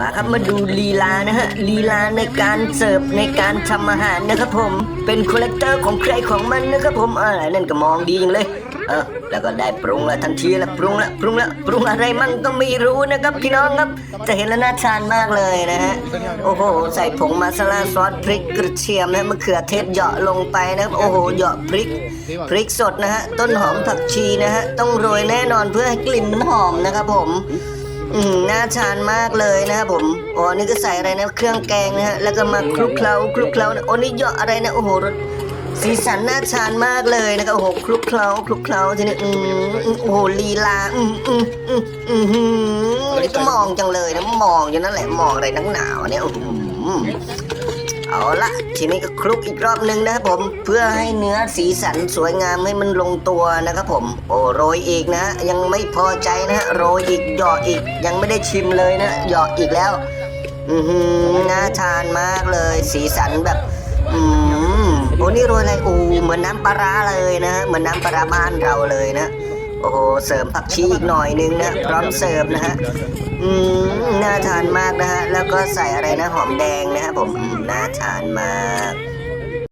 มาครับมาดูลีลานะฮะลีลาในการเสิร์ฟในการทำอาหารนะครับผมเป็นคาแรคเตอร์ของใครของมันนะครับผมอ่านั่นก็มองดีจังเลยเออแล้วก็ได้ปรุงละทันทีละปรุงละปรุงละปรุงอะไรมั่งก็ไม่รู้นะครับพี่น้องครับจะเห็นแล้วน่าทานมากเลยนะฮะโอ้โห ใส่ผงมาซาลาซอสพริกกระเทียมนะมะเขือเทศเหยาะลงไปนะครับโอ้โหเหยาะพริกพริกสดนะฮะต้นหอมผักชีนะฮะต้องโรยแน่นอนเพื่อให้กลิ่นมันหอมนะครับผม อืมน่าทานมากเลยนะครับผมอ๋อนี่ก็ใส่อะไรนะเครื่องแกงนะฮะแล้วก็มาคลุกเคล้าคลุกเคล้านะโอ้นี่เหยาะอะไรนะโอ้โหรสสีสันน่าทานมากเลยนะครับโอ้โหคลุกเคล้าคลุกเคล้าทีนี้อืมอืมโอ้โหลีลาอืมอืมอืมอืมอืมนี่ก็มองจังเลยนะมองอยู่นั่นแหละมองอะไรนักหนาวเนี่ยอืม เอาละทีนี้ก็คลุกอีกรอบหนึ่งนะครับผม เพื่อให้เนื้อสีสันสวยงามให้มันลงตัวนะครับผม โอ้โรยอีกนะ ยังไม่พอใจนะฮะโรยอีกหยาะอีกยังไม่ได้ชิมเลยนะหยาะอีกแล้ว อือหือน่าทานมากเลย สีสันแบบอืมโอ้นี่โรยอะไรโอ้เหมือนน้ำปลาร้าเลยนะ เหมือนน้ำปลาร้าบ้านเราเลยนะ โอ้โหเสริมผักชีอีกหน่อยนึงนะพร้อมเสิร์ฟนะฮะอืมน่าทานมากนะฮะแล้วก็ใส่อะไรนะหอมแดงนะฮะผมอืมน่าทานมาก